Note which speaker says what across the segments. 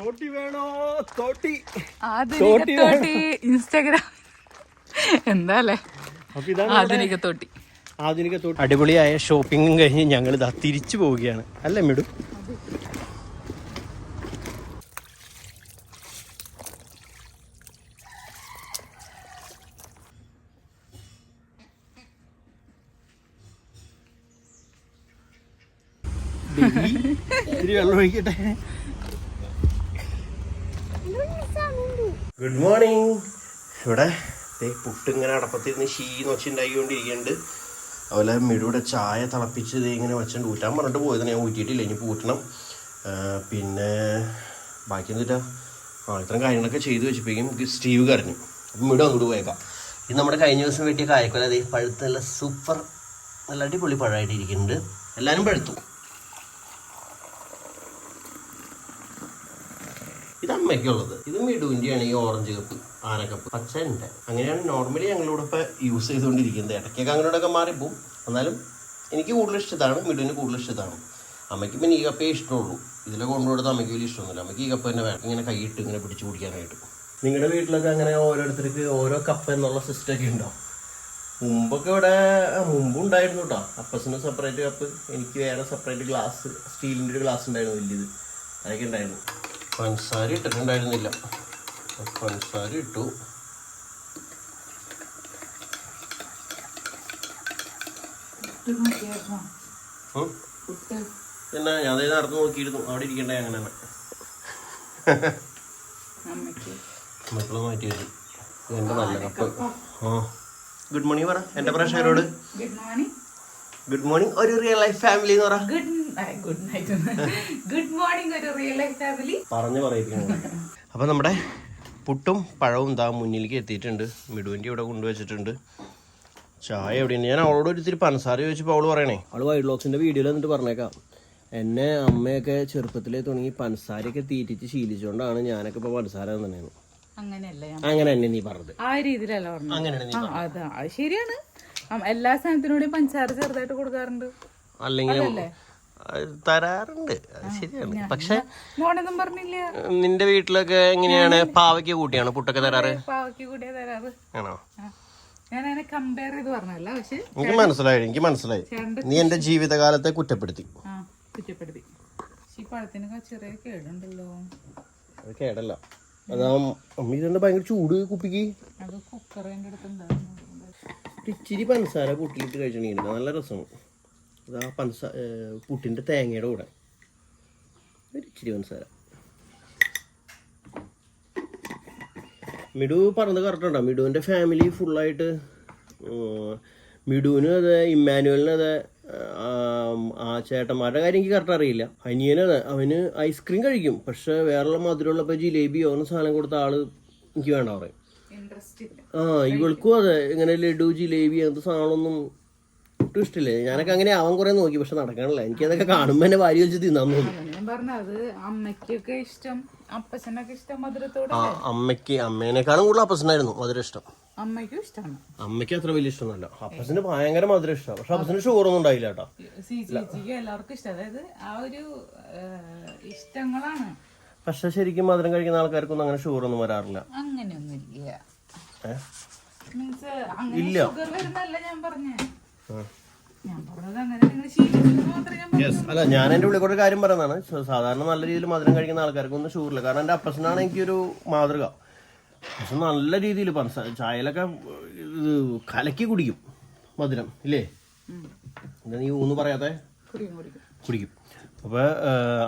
Speaker 1: തോട്ടി വേണോ? തോട്ടി.
Speaker 2: തോട്ടി തോട്ടി ഇൻസ്റ്റാഗ്രാം. എന്താ അല്ലേ ആധുനിക തോട്ടി.
Speaker 1: ആധുനിക തോട്ടി. അടിപൊളിയായ ഷോപ്പിംഗും കഴിഞ്ഞ് ഞങ്ങൾ ഇതാ തിരിച്ചു പോവുകയാണ്. അല്ലേ മിടു? ഇത്തിരി വെള്ളം ഒഴിക്കട്ടെ ഗുഡ് മോർണിംഗ് ഇവിടെ പുട്ടിങ്ങനെ അടപ്പത്തിരുന്ന് ഷീന്ന് വെച്ച് ഉണ്ടാക്കിക്കൊണ്ടിരിക്കുന്നുണ്ട് അതുപോലെ മിടുവിടെ ചായ തിളപ്പിച്ച് ദേ ഇങ്ങനെ വെച്ചിട്ട് ഊറ്റാൻ പറഞ്ഞിട്ട് പോയത്. ഞാൻ ഊറ്റിയിട്ടില്ല. ഇനി പൂട്ടണം. പിന്നെ ബാക്കി എന്നിട്ടാ ആ ഇത്രയും കാര്യങ്ങളൊക്കെ ചെയ്തു വെച്ചപ്പോഴേക്കും സ്റ്റീവ് കരഞ്ഞു. അപ്പം മിടു അങ്ങോട്ട് പോയേക്കാം. ഇത് നമ്മുടെ കഴിഞ്ഞ ദിവസം വെട്ടിയ കായക്കൊല ദേ പഴുത്ത് നല്ല സൂപ്പർ നല്ല അടിപൊളി പഴമായിട്ട് ഇരിക്കുന്നുണ്ട്. എല്ലാവരും പഴുത്തു. ഇത് അമ്മയ്ക്കുള്ളത് ഇത് മിടുവിന്റെയാണ് ഈ ഓറഞ്ച് കപ്പ് ആനക്കപ്പ്. പച്ച ഉണ്ട് അങ്ങനെയാണ് നോർമലി ഞങ്ങളിവിടെ ഇപ്പോൾ യൂസ് ചെയ്തുകൊണ്ടിരിക്കുന്നത്. ഇടയ്ക്കൊക്കെ അങ്ങോട്ടൊക്കെ മാറിപ്പോവും എന്നാലും എനിക്ക് കൂടുതൽ ഇഷ്ടമാണ് മിഡുവിന് കൂടുതൽ ഇഷ്ടമാണ് അമ്മയ്ക്ക് പിന്നെ ഈ കപ്പേ ഇഷ്ടമുള്ളൂ. ഇതിലെ കൊണ്ടുകൊടുത്ത് അമ്മയ്ക്ക് വലിയ ഇഷ്ടമൊന്നുമില്ല. അമ്മയ്ക്ക് ഈ കപ്പ് തന്നെ വേണം. ഇങ്ങനെ കൈയിട്ട് ഇങ്ങനെ പിടിച്ചു കുടിക്കാനായിട്ട് നിങ്ങളുടെ വീട്ടിലൊക്കെ അങ്ങനെ ഓരോരുത്തർക്ക് ഓരോ കപ്പ് എന്നുള്ള സിസ്റ്റം ഒക്കെ ഉണ്ടോ? മുമ്പൊക്കെ ഇവിടെ മുമ്പ് ഉണ്ടായിരുന്നു കേട്ടോ അപ്പസിന് സെപ്പറേറ്റ് കപ്പ് എനിക്ക് വേറെ സെപ്പറേറ്റ് ഗ്ലാസ് സ്റ്റീലിന്റെ ഒരു ഗ്ലാസ് ഉണ്ടായിരുന്നു വലിയത്. അതൊക്കെ ഉണ്ടായിരുന്നു. പഞ്ചസാര ഇട്ടിട്ടുണ്ടായിരുന്നില്ല. പഞ്ചസാര ഇട്ടു. പിന്നെ ഞാൻ ദേ നേരത്തെ നോക്കിയിരുന്നു. അവിടെ ഇരിക്കണ്ടേ അങ്ങനെ. മക്കൾ മാറ്റി വരും എന്റെ നല്ല കപ്പ്. ആ. ഗുഡ് മോർണിംഗ് പറ. എന്റെ പ്രേക്ഷകരോട്
Speaker 2: ഗുഡ് മോർണിംഗ്
Speaker 1: ഗുഡ് മോർണിംഗ് ഒരു റിയൽ ലൈഫ് ഫാമിലി എന്ന് പറ.
Speaker 2: Good good night good morning ഒരു റിയൽ ലൈഫ് ഫാമിലി
Speaker 1: പറഞ്ഞു പറയിപ്പിക്കണം. അപ്പൊ നമ്മുടെ പുട്ടും പഴവും താ മുന്നിലേക്ക് എത്തിയിട്ടുണ്ട്. മിടുവിന്റെ ഇവിടെ കൊണ്ടുവച്ചിട്ടുണ്ട് ചായ എവിടെയുണ്ട്? ഞാൻ അവളോട് ഒരു ഇത്തിരി പഞ്ചസാര ചോദിച്ചപ്പോൾ അവൾ പറയണേ. അവൾ വൈഡ് ബ്ലോക്സിന്റെ വീഡിയോയിൽ എന്നിട്ട് പറഞ്ഞേക്കാം. എന്നെ അമ്മയൊക്കെ ചെറുപ്പത്തിലേ തുടങ്ങി പഞ്ചസാരയൊക്കെ തീറ്റിച്ച് ശീലിച്ചുകൊണ്ടാണ് ഞാനൊക്കെ ഇപ്പോൾ പഞ്ചസാര തന്നെയാണ് അങ്ങനെ തന്നെ നീ പറഞ്ഞത്.
Speaker 2: ആ രീതിയിലല്ല അതാ അത് ശരിയാണ്. എല്ലാ സാധനത്തിനോടെയും പഞ്ചസാര ചെറുതായിട്ട് കൊടുക്കാറുണ്ട്.
Speaker 1: അല്ലെങ്കിൽ തരാറുണ്ട്. അത് ശരിയാണ്. പക്ഷെ
Speaker 2: പറഞ്ഞില്ല.
Speaker 1: നിന്റെ വീട്ടിലൊക്കെ എങ്ങനെയാണ്? പാവയ്ക്ക് കൂട്ടിയാണ് പുട്ടൊക്കെ തരാറ്?
Speaker 2: പാവയ്ക്ക് കൂടിയാ തരാറ്.
Speaker 1: ആണോ?
Speaker 2: ഞാൻ അതിനെ കമ്പയർ ചെയ്ത് പറഞ്ഞല്ല പക്ഷെ
Speaker 1: എനിക്ക് മനസ്സിലായി എനിക്ക് മനസ്സിലായി. നീ എന്റെ ജീവിതകാലത്തെ കുറ്റപ്പെടുത്തി.
Speaker 2: കുറ്റപ്പെടുത്തി. ഈ പഴത്തിനൊക്കെ ചെറിയ കേടുണ്ടല്ലോ.
Speaker 1: അത് കേടല്ല. അതാ അമ്മ ഇതെന്താ ഭയങ്കര ചൂട് കുപ്പിക്ക്.
Speaker 2: അത്
Speaker 1: കുക്കറിന്റെ ഇച്ചിരി പഞ്ചസാര കൂട്ടിയിട്ട് കഴിച്ചിട്ടുണ്ടെങ്കിൽ നല്ല രസമാണ്. അതാ പഞ്ചസാര പുട്ടിന്റെ തേങ്ങയുടെ കൂടെ. ഒരു ഇച്ചിരി പഞ്ചസാര മിഡു പറഞ്ഞത് കറക്റ്റ് ഉണ്ടോ മിഡുവിന്റെ ഫാമിലി ഫുള്ളായിട്ട് മിഡുവിനും അതെ ഇമ്മാനുവലിനും അതെ ആ, ആ ചേട്ടന്മാരുടെ കാര്യം എനിക്ക് കറക്റ്റ് അറിയില്ല. അനിയനും അതെ അവന് ഐസ്ക്രീം കഴിക്കും. പക്ഷെ വേറെ മധുരമുള്ളപ്പോൾ ജിലേബി ഓരോ സാധനം കൊടുത്ത ആൾ എനിക്ക് വേണ്ട പറയും. ആ ഇവൾക്കും അതെ ഇങ്ങനെ ലഡു ജിലേബി അങ്ങനത്തെ സാധനമൊന്നും ഒട്ടും ഇഷ്ടമില്ല. ഞാനൊക്കെ അങ്ങനെ ആവാൻ കുറെ നോക്കി പക്ഷെ നടക്കാനല്ല. എനിക്ക് അതൊക്കെ കാണുമ്പോൾ എന്നെ വാരി വലിച്ച് തിന്നാൻ തോന്നും.
Speaker 2: പറഞ്ഞത് അമ്മയ്ക്കൊക്കെ ഇഷ്ടം അപ്പച്ചനൊക്കെ ഇഷ്ടം മധുരത്തോടെ.
Speaker 1: ആ അമ്മയ്ക്ക് അമ്മേനേക്കാളും കൂടുതൽ അപ്പസനായിരുന്നു മധുരം ഇഷ്ടം.
Speaker 2: അമ്മയ്ക്കും ഇഷ്ടമാണ്
Speaker 1: അമ്മയ്ക്ക് അത്ര വലിയ ഇഷ്ടമൊന്നുമല്ല. അപ്പസിന് ഭയങ്കര മധുരം ഇഷ്ടമാണ് പക്ഷെ അപ്പസിന് ഷുഗർ ഒന്നും ഉണ്ടായില്ല കേട്ടോ.
Speaker 2: സി എല്ലാവർക്കും ഇഷ്ടം. അതായത് ആ ഒരു ഇഷ്ടങ്ങളാണ്.
Speaker 1: പക്ഷെ ശരിക്കും മധുരം കഴിക്കുന്ന ആൾക്കാർക്കൊന്നും അങ്ങനെ ഷുഗർ ഒന്നും വരാറില്ല. അങ്ങനെയൊന്നും
Speaker 2: ഇല്ല ഇല്ല. ഷുഗർ വരുന്നല്ല ഞാൻ പറഞ്ഞേ.
Speaker 1: യെസ് അല്ല ഞാൻ എന്റെ ഉള്ളിൽ കൂടെ കാര്യം പറയുന്നതാണ്. സാധാരണ നല്ല രീതിയിൽ മധുരം കഴിക്കുന്ന ആൾക്കാർക്കൊന്നും ഷുഗറില്ല. കാരണം എന്റെ അപ്പസനാണ് എനിക്കൊരു മാതൃക. പക്ഷെ നല്ല രീതിയിൽ പഞ്ചസാര ചായയിലൊക്കെ ഇത് കലക്കി കുടിക്കും മധുരം ഇല്ലേ? നീ ഊന്ന് പറയാതെ
Speaker 2: കുടിക്കും
Speaker 1: അപ്പോൾ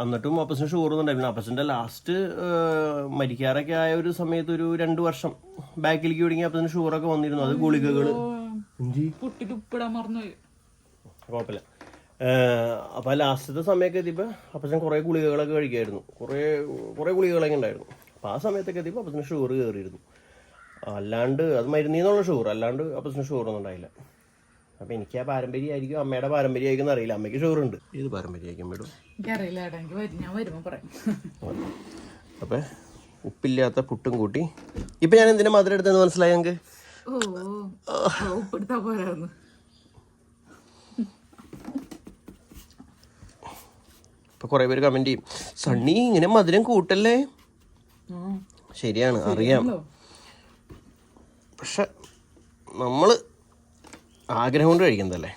Speaker 1: എന്നിട്ടും അപ്പസൻ ഷുഗർ അപ്പസന്റെ ലാസ്റ്റ് മരിക്കാറൊക്കെ ആയ ഒരു സമയത്ത് ഒരു രണ്ട് വർഷം ബാക്കിലേക്ക് തുടങ്ങി അപ്പസിന് ഷുഗറൊക്കെ വന്നിരുന്നു. അത് ഗുളികകൾ
Speaker 2: ഉപ്പിടാൻ മറന്നുപോയി.
Speaker 1: കുഴപ്പമില്ല. അപ്പോൾ ലാസ്റ്റത്തെ സമയമൊക്കെ എത്തിയപ്പോൾ അപ്പച്ചൻ കുറേ ഗുളികകളൊക്കെ കഴിക്കായിരുന്നു. കുറേ കുറേ ഗുളികകളൊക്കെ ഉണ്ടായിരുന്നു. അപ്പോൾ ആ സമയത്തൊക്കെ എത്തിയപ്പോൾ അപ്പച്ചന് ഷുഗർ കയറിയിരുന്നു. അല്ലാണ്ട് അത് മരുന്നീന്നുള്ള ഷുഗർ അല്ലാണ്ട് അപ്പച്ചന് ഷുഗർ ഒന്നും ഉണ്ടായില്ല. അപ്പോൾ എനിക്ക് ആ പാരമ്പര്യമായിരിക്കും അമ്മയുടെ പാരമ്പര്യമായിരിക്കും അറിയില്ല അമ്മയ്ക്ക് ഷുഗർ ഉണ്ട് ഏത് പാരമ്പര്യമായിരിക്കും മേഡം
Speaker 2: എനിക്കറിയില്ല ഞാൻ വരുമ്പോൾ പറയും.
Speaker 1: അപ്പോൾ ഉപ്പില്ലാത്ത പുട്ടും കൂട്ടി. ഇപ്പം ഞാൻ എന്തിനാ മധുരം എടുത്തെന്ന് മനസ്സിലായി ഞങ്ങൾക്ക്
Speaker 2: ഓ ഉപ്പെടുത്താ പോരാന്ന്
Speaker 1: ഇപ്പോൾ കുറേ പേര് കമന്റ് ചെയ്യും. സണ്ണി ഇങ്ങനെ മധുരം കൂട്ടല്ലേ? ശരിയാണ് അറിയാം. പക്ഷെ നമ്മൾ ആഗ്രഹം കൊണ്ട് കഴിക്കുന്നതല്ലേ?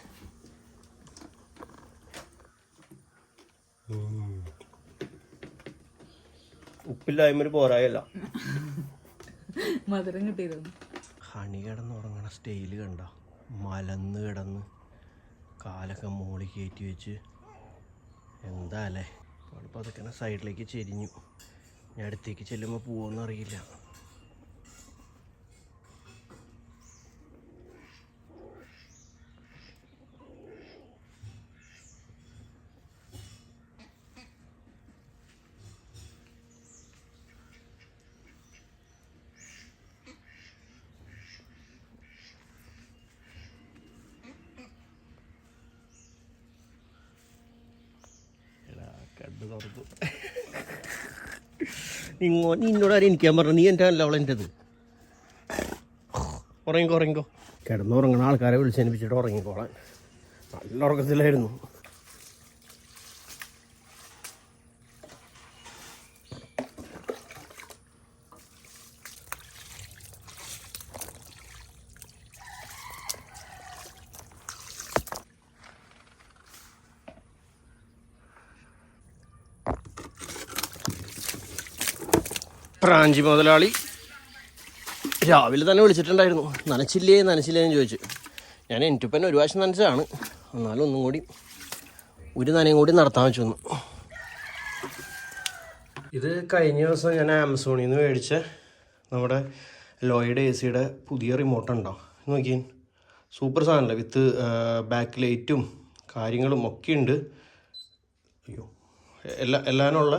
Speaker 1: ഉപ്പില്ലായ്മ ഒരു പോരായല്ല
Speaker 2: മധുരം കിട്ടിയിരുന്നു
Speaker 1: ഹണി കിടന്ന് ഉറങ്ങണ സ്റ്റൈൽ കണ്ട? മലന്ന് കിടന്ന് കാലൊക്കെ മോളി കയറ്റി വെച്ച് എന്താ അല്ലേ? അപ്പോൾ അതൊക്കെ സൈഡിലേക്ക് ചെരിഞ്ഞു. ഞാൻ അടുത്തേക്ക് ചെല്ലുമ്പോൾ പോവോന്ന് അറിയില്ല എടാ തുറന്നു നിങ്ങോ നിന്നോട് ആരും എനിക്കാൻ പറഞ്ഞു? നീ എന്റെ അല്ല അവളെ എന്റെത് ഉറങ്ങിക്കോ ഉറങ്ങിക്കോ. കിടന്നുറങ്ങണ ആൾക്കാരെ വിളിച്ചേൽപ്പിച്ചിട്ട് ഉറങ്ങിക്കോളാൻ. നല്ല ഉറക്കത്തിലായിരുന്നു. പ്രാഞ്ചി മുതലാളി. രാവിലെ തന്നെ വിളിച്ചിട്ടുണ്ടായിരുന്നു. നനച്ചില്ലേ നനച്ചില്ലേ എന്ന് ചോദിച്ചു. ഞാൻ എനിക്കിപ്പം ഒരു പ്രാവശ്യം നനച്ചതാണ്. എന്നാലും ഒന്നും കൂടി ഒരു നനയും കൂടി നടത്താൻ വെച്ചു വന്നു ഇത് കഴിഞ്ഞ ദിവസം ഞാൻ ആമസോണിൽ നിന്ന് മേടിച്ച നമ്മുടെ ലോയിഡ് എ സിയുടെ പുതിയ റിമോട്ട് ഉണ്ടോ? നോക്കിയേ. സൂപ്പർ സാധനമല്ലേ? വിത്ത് ബാക്ക് ലൈറ്റും കാര്യങ്ങളും ഒക്കെ ഉണ്ട്. അയ്യോ എല്ലാ എല്ലാനുള്ള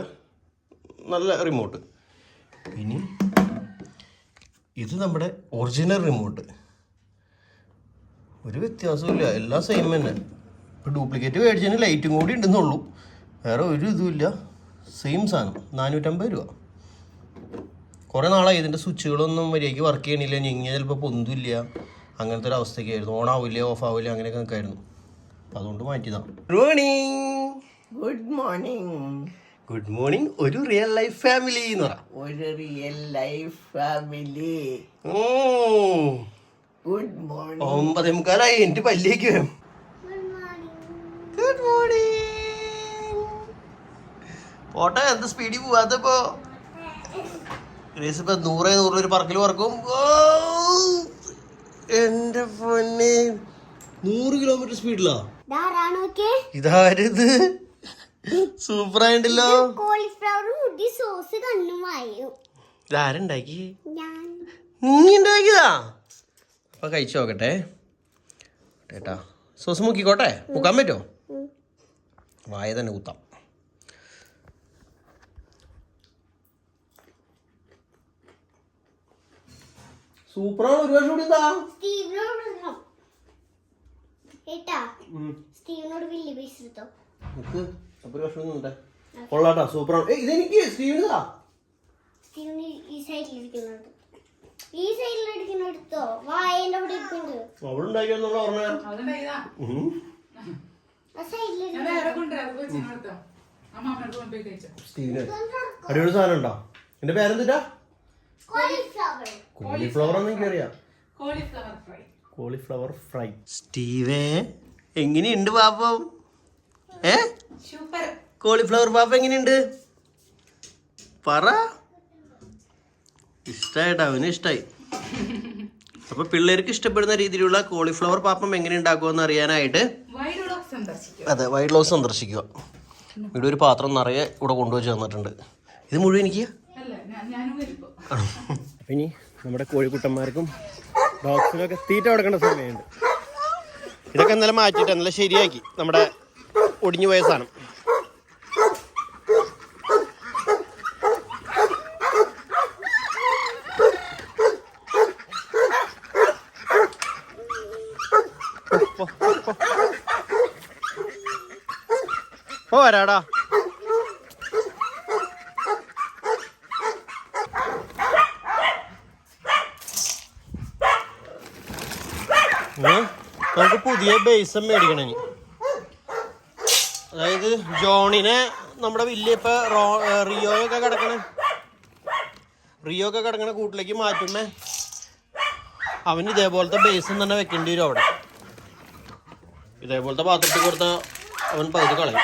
Speaker 1: നല്ല റിമോട്ട് ഇനി ഇത് നമ്മുടെ ഒറിജിനൽ റിമോട്ട് ഒരു വ്യത്യാസമില്ല എല്ലാം സെയിം തന്നെ. ഇപ്പോൾ ഡ്യൂപ്ലിക്കേറ്റ് മേടിച്ചതിന് ലൈറ്റും കൂടി ഉണ്ടെന്നുള്ളൂ. വേറെ ഒരു ഇതുമില്ല. സെയിം സാധനം. നാനൂറ്റമ്പത് രൂപ. കുറേ നാളായി ഇതിന്റെ സ്വിച്ചുകളൊന്നും മര്യാദയ്ക്ക് വർക്ക് ചെയ്യണില്ല. ഞെങ്ങിയ ചിലപ്പോൾ പൊന്തില്ല അങ്ങനത്തെ ഒരു അവസ്ഥയ്ക്കായിരുന്നു ഓൺ ആവില്ല ഓഫ് ആവില്ല അങ്ങനെയൊക്കെ നിൽക്കായിരുന്നു അപ്പോൾ അതുകൊണ്ട് മാറ്റിയതാണ് good morning
Speaker 3: good morning
Speaker 1: good morning ഒരു റിയൽ ലൈഫ് ഫാമിലി എന്ന് പറ.
Speaker 3: ഒരു real life family
Speaker 1: oh
Speaker 3: good morning
Speaker 1: ഒമ്പതേ മുക്കാലായി എന്റെ പല്ലിയേക്ക് വരും. ഗുഡ് മോർണിംഗ് പോട്ടെ എന്ത് സ്പീഡിൽ പോവാത്തപ്പോ ഗ്രേസ് ഇപ്പൊ നൂറേ നൂറിലൊരു പറക്കൽ പറക്കും. ഓ, എന്റെ പൊന്നെ. നൂറ് കിലോമീറ്റർ സ്പീഡിലാ ഇതാരിത്? സൂപ്പർ ആയിണ്ടല്ലോ
Speaker 4: കോളിഫ്ലവർ മുടി സോസ് കണ്ണുമായും
Speaker 1: ഇതാരുണ്ടാക്കി? നീ ഉണ്ടാക്കിയതാ അപ്പൊ കഴിച്ചു നോക്കട്ടെ. കേട്ടാ. സോസ് മുക്കിക്കോട്ടെ. മുക്കാൻ പറ്റുമോ വായ തന്നെ കുത്താം. സൂപ്പറാണ്. ഒരു വർഷം കൂടി എന്താ?
Speaker 4: സ്റ്റീവിനോട്. സ്റ്റീവിനോട് വലിയ പൈസ എടുത്തോ
Speaker 1: അപ്പൊ ഒരു വർഷം ഉണ്ട് കൊള്ളാട്ടാ സൂപ്പറാണ്. ഏയ് ഇതെനിക്ക് സ്റ്റീവിനാ
Speaker 4: സ്റ്റീവിന് ഈ സൈഡിൽ ഇരിക്കുന്നുണ്ട്. സൈഡിൽ അവിടെ
Speaker 1: അവളുണ്ടാക്കിയെന്നുള്ള സ്റ്റീവിന്. അടിപൊളി സാധനം ഉണ്ടോ? എന്റെ പേരെന്തിട്ടാ?
Speaker 4: കോളിഫ്ലവർ
Speaker 1: എനിക്കറിയാം.
Speaker 2: ഫ്രൈ
Speaker 1: കോളിഫ്ലവർ ഫ്രൈ സ്റ്റീവേ എങ്ങനെയുണ്ട് പാപ്പം ഏ? കോളിഫ്ലവർ പാപ്പ എങ്ങനെയുണ്ട്? പറ. ഇഷ്ടായിട്ടാ അവന് ഇഷ്ടായി. അപ്പൊ പിള്ളേർക്ക് ഇഷ്ടപ്പെടുന്ന രീതിയിലുള്ള കോളിഫ്ലവർ പാപ്പം എങ്ങനെ ഉണ്ടാക്കുമെന്ന് അറിയാനായിട്ട് അതെ വൈഡ് ലോസ് സന്ദർശിക്കുക. ഇവിടെ ഒരു പാത്രം നിറയെ ഇവിടെ കൊണ്ടുവച്ച് തന്നിട്ടുണ്ട്. ഇത് മുഴുവൻ എനിക്ക്? ഇനി നമ്മുടെ കോഴിക്കുട്ടന്മാർക്കും ഡോക്ടറിനൊക്കെ തീറ്റ കൊടുക്കേണ്ട സമയമുണ്ട്. ഇതൊക്കെ ഇന്നലെ മാറ്റിയിട്ട് ഇന്നലെ ശരിയാക്കി. നമ്മുടെ ഒടിഞ്ഞു പോയ സാധനം. പോരാടാ? നമുക്ക് പുതിയ ബേസം മേടിക്കണം ഇനി. അതായത് ജോണിനെ നമ്മുടെ വലിയ ഇപ്പൊ റോ- റിയോയൊക്കെ കിടക്കണ. റിയോയൊക്കെ കിടക്കണ കൂട്ടിലേക്ക് മാറ്റുമ്പേ അവന് ഇതേപോലത്തെ ബേസും തന്നെ വെക്കേണ്ടി വരും അവിടെ. ഇതേപോലത്തെ പാത്രത്തിൽ കൊടുത്ത അവൻ പകുതി കളയും.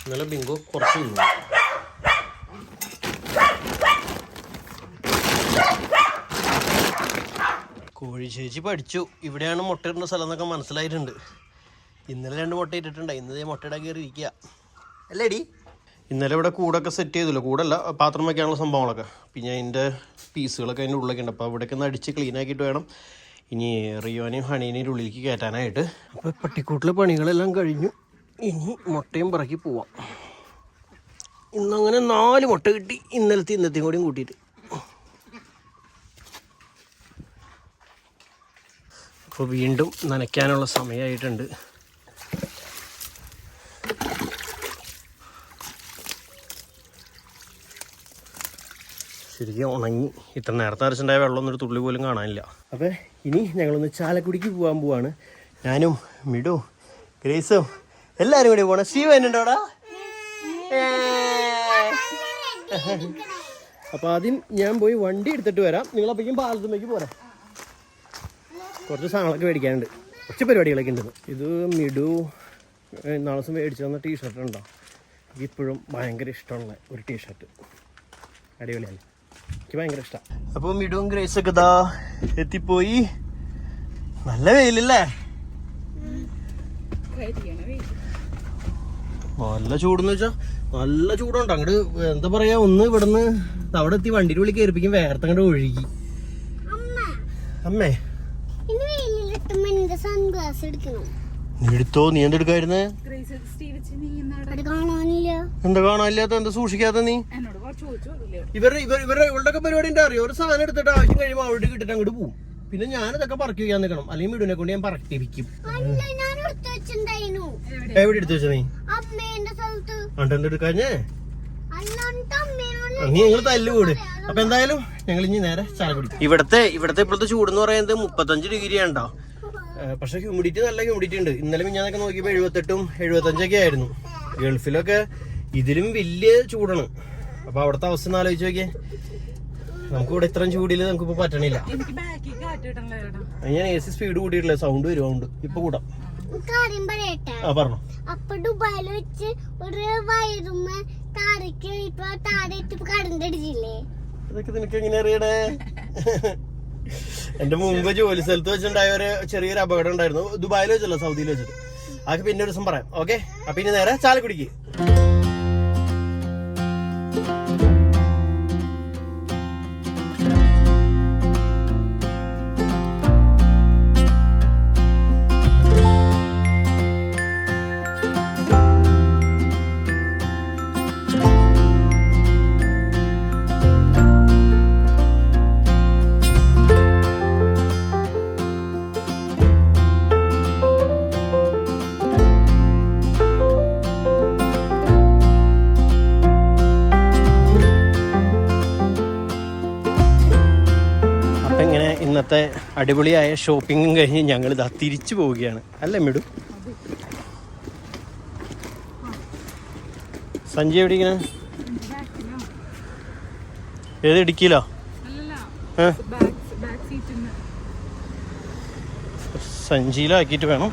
Speaker 1: ഇന്നലെ ബിങ്കു കുറച്ച് നിന്നു കോഴി ചേച്ചി പഠിച്ചു. ഇവിടെയാണ് മുട്ടയിടുന്ന സ്ഥലം എന്നൊക്കെ മനസ്സിലായിട്ടുണ്ട്. ഇന്നലെ രണ്ട് മുട്ട ഇട്ടിട്ടുണ്ട്. ഇന്നതേ മുട്ടയിടാൻ മുട്ടയുടെ കയറി ഇരിക്കുക അല്ലേടി? ഇന്നലെ ഇവിടെ കൂടൊക്കെ സെറ്റ് ചെയ്തില്ല. കൂടല്ല പാത്രം വയ്ക്കാനുള്ള സംഭവങ്ങളൊക്കെ. പിന്നെ അതിന്റെ പീസുകളൊക്കെ അതിന്റെ ഉള്ളിലൊക്കെ ഉണ്ട് അപ്പോൾ അവിടെയൊക്കെ ഒന്ന് അടിച്ച് ക്ലീൻ ആക്കിയിട്ട് വേണം. ഇനി റിയോനെയും ഹണീനെയും ഉള്ളിലേക്ക് കയറ്റാനായിട്ട്. അപ്പോൾ പട്ടിക്കൂട്ടിലെ പണികളെല്ലാം കഴിഞ്ഞു. ഇനി മുട്ടയും പറക്കി പോവാം. ഇന്നങ്ങനെ നാല് മുട്ട കിട്ടി. ഇന്നലത്തെ ഇന്നത്തെയും കൂടിയും കൂട്ടിയിട്ട്. അപ്പോൾ വീണ്ടും നനയ്ക്കാനുള്ള സമയമായിട്ടുണ്ട് ശരിക്കും ഉണങ്ങി. ഇത്ര നേരത്തെ അരച്ചുണ്ടായ വെള്ളമൊന്നും ഒരു തുള്ളി പോലും കാണാനില്ല. അപ്പോൾ ഇനി ഞങ്ങളൊന്ന് ചാലക്കുടിക്ക് പോകാൻ പോവാണ്. ഞാനും മിഡു ഗ്രേസും എല്ലാവരും കൂടി പോകണം സ്റ്റീവ് എന്നുണ്ടോടാ അപ്പോൾ ആദ്യം ഞാൻ പോയി വണ്ടി എടുത്തിട്ട് വരാം. നിങ്ങളപ്പോഴേക്കും പാലത്തുമ്മയ്ക്ക് പോരാം. കുറച്ച് സാധനങ്ങളൊക്കെ മേടിക്കാനുണ്ട്. കുറച്ച് പരിപാടികളൊക്കെ ഉണ്ട്. ഇത് മിഡു നാളെ ദിവസം മേടിച്ചു തന്ന ടീഷർട്ട് ഉണ്ടോ? ഇപ്പോഴും ഭയങ്കര ഇഷ്ടമുള്ള ഒരു ടീഷർട്ട് അടിപൊളിയാണ്. എനിക്ക് ഭയങ്കര ഇഷ്ടമാണ് അപ്പോൾ മിഡുവും ഗ്രേസൊക്കെ ഇതാ എത്തിപ്പോയി. നല്ല വെയിലല്ലേ? നല്ല ചൂടെന്ന് വെച്ചാ നല്ല ചൂടുണ്ട്. അങ്ങോട്ട് എന്താ പറയാ ഒന്ന് ഇവിടുന്ന് അവിടെ എത്തി വണ്ടിയുടെ ഉള്ളിൽ കയറിപ്പിക്കും വേർത്തങ്ങോട്ട് ഒഴുകി.
Speaker 4: അമ്മേ. എന്റെ എടുക്കണം.
Speaker 1: നീ എടുത്തോ? നീ എന്തെടുക്കായിരുന്നേ എന്താ കാണാനില്ലാത്ത? എന്താ സൂക്ഷിക്കാത്ത നീ? ഇവരുടെ ഇവർ ഇവരുടെ ഇവരുടെ പരിപാടി എന്താ അറിയോ? ഒരു സാധനം എടുത്തിട്ട് ആവശ്യം കഴിയുമ്പോൾ അവിടെ കിട്ടിട്ട് അങ്ങോട്ട് പോകും പിന്നെ ഞാനിതൊക്കെ പറക്കി വയ്ക്കാൻ നിൽക്കണം. അല്ലെങ്കിൽ വീടിനെ കൊണ്ട് ഞാൻ പറക്കിപ്പിക്കും
Speaker 4: അല്ല ഞാൻ എടുത്തു വെച്ചിണ്ടായിരുന്നു
Speaker 1: എവിടെ? എടുത്തു വെച്ചാ നീ?
Speaker 4: അമ്മേനോട്
Speaker 1: നീ ഞങ്ങൾ തല്ലുകൂട് അപ്പൊ എന്തായാലും ഞങ്ങൾ ഇനി നേരെ ചായ കുടിക്കും. ഇവിടത്തെ ഇവിടത്തെ ഇപ്പോഴത്തെ ചൂട് എന്ന് പറയുന്നത് മുപ്പത്തഞ്ച് ഡിഗ്രി ഉണ്ടോ? പക്ഷെ ഹ്യൂമിഡിറ്റി നല്ല ഹ്യൂമിഡിറ്റി ഉണ്ട്. ഇന്നലെ മിഞ്ഞാന്നൊക്കെ നോക്കിയപ്പോൾ എഴുപത്തെട്ടും എഴുപത്തഞ്ചൊക്കെ ആയിരുന്നു. ഗൾഫിലൊക്കെ ഇതിലും വലിയ ചൂടാണ്. അപ്പൊ അവിടുത്തെ അവസ്ഥ ഒന്ന് ആലോചിച്ച് നോക്കിയേ. നമുക്ക് ഇവിടെ ഇത്രയും ചൂടിൽ ഇപ്പൊ പറ്റണില്ല. ഞാൻ എ സി സ്പീഡ് കൂട്ടിയിട്ടില്ല. സൗണ്ട് വരും സൗണ്ട് ഇപ്പൊ കൂട്ടാം
Speaker 4: കാര്യം പറയട്ടെ?
Speaker 1: ആ പറഞ്ഞോ.
Speaker 4: അപ്പൊ ദുബായിൽ വെച്ച് ഒരു വയറുമ്മ താരക്ക് ഇപ്പൊ അടിച്ചില്ലേ
Speaker 1: ഇതൊക്കെ നിനക്ക് എങ്ങനെ അറിയണേ? എന്റെ മുമ്പ് ജോലി സ്ഥലത്ത് വെച്ചിട്ടുണ്ടായ ഒരു ചെറിയൊരു അപകടം ഉണ്ടായിരുന്നു. ദുബായിൽ വെച്ചല്ലോ സൗദിയിൽ വെച്ചിട്ട്. അതൊക്കെ പിന്നെ ഒരു ദിവസം പറയാം. ഓക്കെ അപ്പൊ ഇനി നേരെ ചാലക്കുടിക്ക്. അടിപൊളിയായ ഷോപ്പിങ്ങും കഴിഞ്ഞ് ഞങ്ങൾ ഇതാ തിരിച്ചു പോവുകയാണ്. അല്ലേ മിടു സഞ്ജയ് എവിടെ ഇങ്ങനെ ഏത് ഇടുക്കിയിലോ? സഞ്ചിയിലാക്കിയിട്ട് വേണം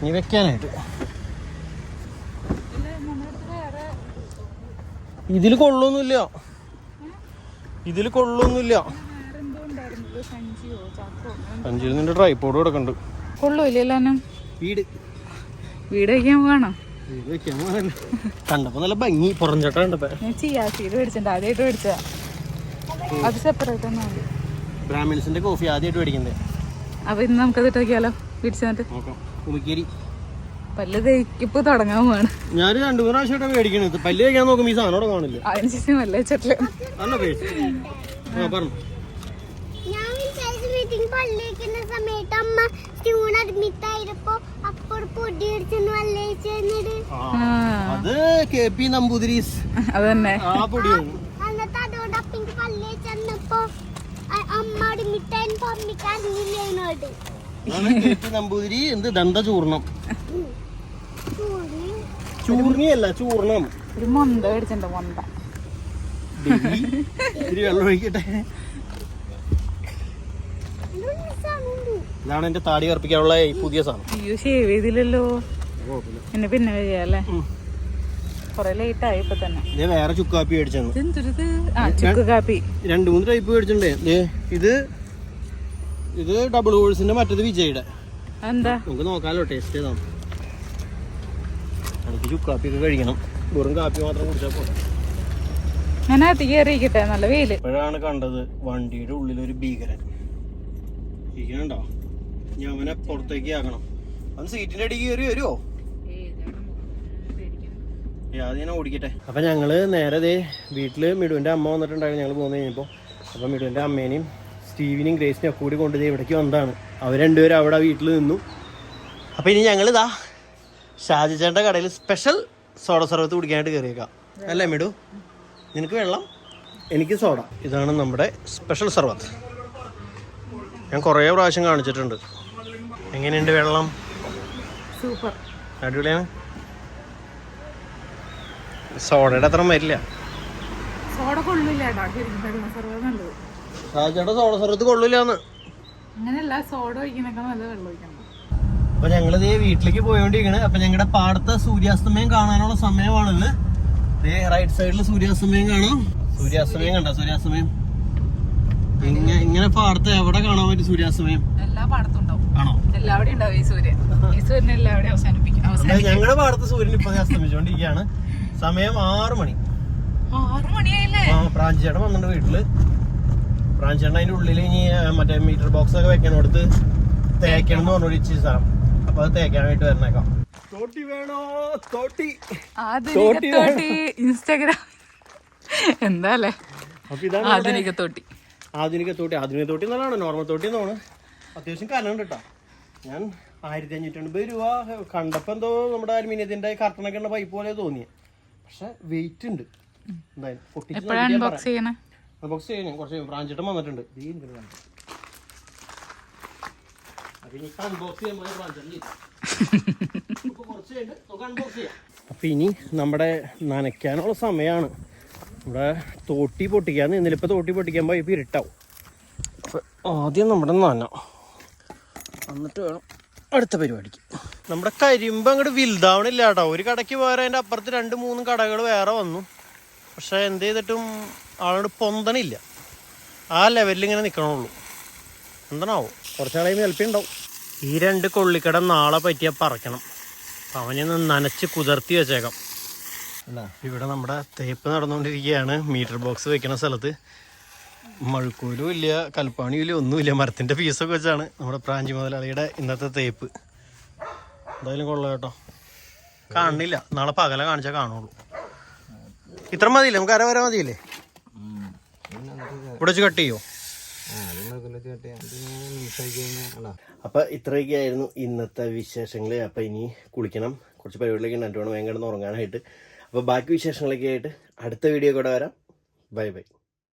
Speaker 1: ഇനി വെക്കാനായിട്ട്. ഇതിൽ കൊള്ളൊന്നുമില്ല. ഇതിൽ കൊള്ളൊന്നുമില്ല
Speaker 2: വേറെ എന്തോ ഉണ്ടായിരുന്നല്ലോ സഞ്ചിയോ
Speaker 1: സഞ്ചിയിൽ നിന്റെ ട്രൈപ്പോഡ് കിടക്കുന്നുണ്ട്
Speaker 2: കൊള്ളൂല്ലോ
Speaker 1: വീട്.
Speaker 2: വീട് വയ്ക്കാൻ
Speaker 1: പോകണം. കണ്ടപ്പോ നല്ല ഭംഗി പുറഞ്ചട്ട കണ്ടപ്പോ.
Speaker 2: ഞാൻ ചെയ്യാ സീഡ് മേടിച്ചിട്ടുണ്ട് ആദ്യമായിട്ട് മേടിച്ചാ അത് സെപ്പറേറ്റ് ഒന്നും
Speaker 1: ബ്രാഹ്മിൻസിന്റെ കോഫി ആദ്യമായിട്ട് മേടിക്കുന്നത്
Speaker 2: അപ്പൊ ഇന്ന് നമുക്കത് ഇട്ടോക്കിയാലോ പിടിച്ചു
Speaker 1: നോക്കാം. ഉമിക്കേരി.
Speaker 2: പല്ല് തേക്കിപ്പ് തുടങ്ങാൻ വേണം
Speaker 1: ഞാൻ രണ്ടു മൂന്ന് പ്രാവശ്യമായിട്ട് മേടിക്കണത്. പല്ല് തേക്കാൻ നോക്കുമ്പോ ഈ സാധനം കാണില്ല.
Speaker 2: അതിനുശേഷം
Speaker 1: പേര്? ആ പറഞ്ഞു.
Speaker 4: മീറ്റിംഗ് പള്ളിക്കുന്ന സമയത്ത് അമ്മ സ്റ്റൂൺ അഡ്മിറ്റ് ആയിരപ്പോ അപ്പോൾ പൊടി അടിച്ചെന്ന് വല്ലേച്ചെന്നിട്ട്
Speaker 1: അത് കെ പി നമ്പൂതിരീസ്.
Speaker 2: അതന്നെ.
Speaker 1: ആ പൊടിയാണ്
Speaker 4: എന്നിട്ട് അതുകൊണ്ട് അപ്പൊ പള്ളിച്ചെന്നപ്പോ അമ്മ അഡ്മിറ്റ് ആയിരുന്നു അമ്മിക്ക് അറിഞ്ഞില്ല എന്നോട്
Speaker 1: അതാണ് കെ പി നമ്പൂതിരി എന്ത് ദന്ത ചൂർണം. ചൂർണിയല്ല ചൂർണം.
Speaker 2: ഒരു മൊന്ത മേടിച്ചിട്ടുണ്ട് മൊന്ത.
Speaker 1: വെള്ളം ഒഴിക്കട്ടെ. ഇതാണ് എന്റെ താടി കറുപ്പിക്കാനുള്ള ഈ പുതിയ സാധനം.
Speaker 2: അയ്യോ ഷേവ് ചെയ്തില്ലല്ലോ. എന്നെ പിന്നെ. കഴിയല്ലേ. കൊറേ ലേറ്റ് ആയി ഇപ്പൊ തന്നെ.
Speaker 1: ഇത് വേറെ മേടിച്ചെന്ന്
Speaker 2: ഇതെന്തൊരിത്? ആ ചുക്ക് കാപ്പി.
Speaker 1: രണ്ട് മൂന്ന് ടൈപ്പ് മേടിച്ചിട്ടുണ്ടേ. ഇത് ഇത് ഡബിൾ ഹോൾസിന്റെ മറ്റേത് വിജയുടെ.
Speaker 2: എന്താ
Speaker 1: നമുക്ക് നോക്കാലോ ടേസ്റ്റ് ചെയ്താൽ എനിക്ക് ചുക്കാപ്പി ഒക്കെ കഴിക്കണം. വെറും കാപ്പി മാത്രം കുടിച്ചാൽ പോരാ.
Speaker 2: ഞാൻ കയറിയിരിക്കട്ടെ നല്ല വെയിൽ.
Speaker 1: ഇപ്പോഴാണ് കണ്ടത് വണ്ടിയുടെ ഉള്ളിൽ ഒരു ഭീകരൻ. ഇരിക്കണുണ്ടോ? ഞാൻ അവനെ പുറത്തേക്ക് ആക്കണം. അവൻ സീറ്റിന്റെ അടിക്ക് കയറി വരുമോ ആദ്യം ഓടിക്കട്ടെ. അപ്പം ഞങ്ങൾ നേരെ ദേ വീട്ടിൽ അമ്മ വന്നിട്ടുണ്ടായിരുന്നു ഞങ്ങൾ പോകുന്ന കഴിഞ്ഞപ്പോൾ അപ്പം മിടുവിന്റെ അമ്മേനെയും സ്റ്റീവിനെയും ഗ്രേസിനെയും ഒക്കെ കൂടി കൊണ്ടുപോയി ഇവിടേക്ക് വന്നതാണ്. അവർ രണ്ടുപേരും അവിടെ വീട്ടിൽ നിന്നു. അപ്പം ഇനി ഞങ്ങൾ ഇതാ ഷാജിച്ചേട്ടന്റെ കടയിൽ സ്പെഷ്യൽ സോഡ സർവത്ത് കുടിക്കാനായിട്ട് കയറിയേക്കാം അല്ലേ മിടു? നിനക്ക് വെള്ളം? എനിക്ക് സോഡ ഇതാണ് നമ്മുടെ സ്പെഷ്യൽ സർവത്ത് ഞാൻ കുറേ പ്രാവശ്യം കാണിച്ചിട്ടുണ്ട്. എങ്ങനെയുണ്ട് വെള്ളം?
Speaker 2: സൂപ്പർ.
Speaker 1: അടിപൊളിയാണ്. സോഡയുടെ അത്ര വരില്ല.
Speaker 2: സോഡ കൊള്ളില്ല
Speaker 1: സർവ സോഡ സർവത്ത് കൊള്ളില്ലാന്ന്.
Speaker 2: അങ്ങനെയല്ല സോഡ നല്ല വെള്ളം ഒഴിക്കണം.
Speaker 1: അപ്പൊ ഞങ്ങൾ ഇതേ വീട്ടിലേക്ക് പോയോണ്ടിരിക്കണ്. അപ്പൊ ഞങ്ങളുടെ പാടത്തെ സൂര്യാസ്തമയം കാണാനുള്ള സമയമാണിത്. റൈറ്റ് സൈഡിൽ സൂര്യാസ്തമയം കാണാം. സൂര്യാസ്തമയം കണ്ട? സൂര്യാസ്തമയം. ഇങ്ങനെ ഇങ്ങനെ പാടത്ത് എവിടെ കാണാൻ പറ്റും സൂര്യാസ്തമയം?
Speaker 2: എല്ലാ പാടത്തും ഉണ്ടാവും.
Speaker 1: ആണോ?
Speaker 2: എല്ലാവിടെയും ഉണ്ടാവും ഈ സൂര്യൻ ഈ സൂര്യൻ എല്ലാവിടെയും അവസാനിപ്പിക്കും. അവസാനം
Speaker 1: ഞങ്ങളുടെ പാടത്ത് സൂര്യൻ ഇപ്പൊ അസ്തമിച്ചുകൊണ്ടിരിക്കുകയാണ് സമയം ആറു മണി.
Speaker 2: ആറു മണിയായില്ലേ?
Speaker 1: ആ പ്രാഞ്ചേട്ടൻ വന്നിട്ടുണ്ട് വീട്ടിൽ. പ്രാഞ്ചേട്ടൻ അതിന്റെ ഉള്ളിൽ ഇനി മറ്റേ മീറ്റർ ബോക്സ് ഒക്കെ വെക്കണം കൊടുത്ത് തേക്കണം എന്ന് പറഞ്ഞൊരു ഇച്ചിരി സ്ഥലം അപ്പൊ അത് തേക്കാനായിട്ട് വരണേക്കാം. തോട്ടി വേണോ? തോട്ടി. തോട്ടി
Speaker 2: ഇൻസ്റ്റാഗ്രാം. എന്താ അല്ലേ? ആധുനിക തോട്ടി.
Speaker 1: ആധുനിക തോട്ടി ആധുനിക തോട്ടി എന്നാണ് നോർമൽ തോട്ടി എന്നാണ് അത്യാവശ്യം കനം കേട്ടോ ഞാൻ ആയിരത്തി അഞ്ഞൂറ്റി എൺപത് രൂപ കണ്ടപ്പോൾ എന്തോ നമ്മുടെ അലുമിനിയത്തിന്റെ കർട്ടനൊക്കെ ഉള്ള പൈപ്പ് പോലെ തോന്നിയത് പക്ഷെ വെയിറ്റ് ഉണ്ട്. എന്തായാലും പൊട്ടിച്ച്
Speaker 2: അൺബോക്സ് ചെയ്യണേ?
Speaker 1: കുറച്ച് ബ്രാഞ്ചിട്ടും വന്നിട്ടുണ്ട്. അപ്പൊ ഇനി നമ്മുടെ നനയ്ക്കാനുള്ള സമയമാണ് നമ്മുടെ തോട്ടി പൊട്ടിക്കാൻ നിന്നില്ല ഇപ്പൊ തോട്ടി പൊട്ടിക്കാൻ പോയി ഇപ്പൊ ഇരുട്ടാവും. ആദ്യം നമ്മുടെ നന. എന്നിട്ട് വേണം അടുത്ത പരിപാടിക്ക്. നമ്മുടെ കരിമ്പ് അങ്ങോട്ട് വിൽതാവണില്ല കേട്ടോ ഒരു കടയ്ക്ക് പോയാൽ അതിന്റെ അപ്പുറത്ത് രണ്ട് മൂന്ന് കടകൾ വേറെ വന്നു. പക്ഷേ എന്ത് ചെയ്തിട്ടും ആളോട് പൊന്തണില്ല. ആ ലെവലിൽ ഇങ്ങനെ നിൽക്കണുള്ളൂ എന്താണാവോ? കുറച്ച് നാളെ ഹെൽപ്പ് ഉണ്ടാവും ഈ രണ്ട് കൊള്ളിക്കട നാളെ പറ്റിയാൽ പറക്കണം. അവനെ നനച്ച് കുതിർത്തി വെച്ചേക്കാം. ഇവിടെ നമ്മുടെ തേപ്പ് നടന്നുകൊണ്ടിരിക്കുകയാണ്. മീറ്റർ ബോക്സ് വെക്കുന്ന സ്ഥലത്ത്. മഴക്കൂലും ഇല്ല കൽപ്പാണിയും ഇല്ല ഒന്നുമില്ല. മരത്തിന്റെ പീസൊക്കെ വെച്ചാണ് നമ്മുടെ പ്രാഞ്ചി മുതലാളിയുടെ ഇന്നത്തെ തേപ്പ്. എന്തായാലും കൊള്ളാം കേട്ടോ. കാണുന്നില്ല. നാളെ പകല കാണിച്ചാൽ കാണുള്ളൂ. ഇത്ര മതിയില്ലേ? നമുക്ക് അര വരെ മതിയില്ലേ? ഇവിടെ വെച്ച് കട്ട് ചെയ്യോ? അപ്പൊ ഇത്രയൊക്കെ ആയിരുന്നു ഇന്നത്തെ വിശേഷങ്ങൾ അപ്പൊ ഇനി കുളിക്കണം. കുറച്ച് പരിപാടിയിലേക്ക് ഉണ്ടായിട്ട് വേണം. വേഗം ഉറങ്ങാനായിട്ട്. അപ്പൊ ബാക്കി വിശേഷങ്ങളൊക്കെ ആയിട്ട് അടുത്ത വീഡിയോ കൂടെ വരാം. Bye bye.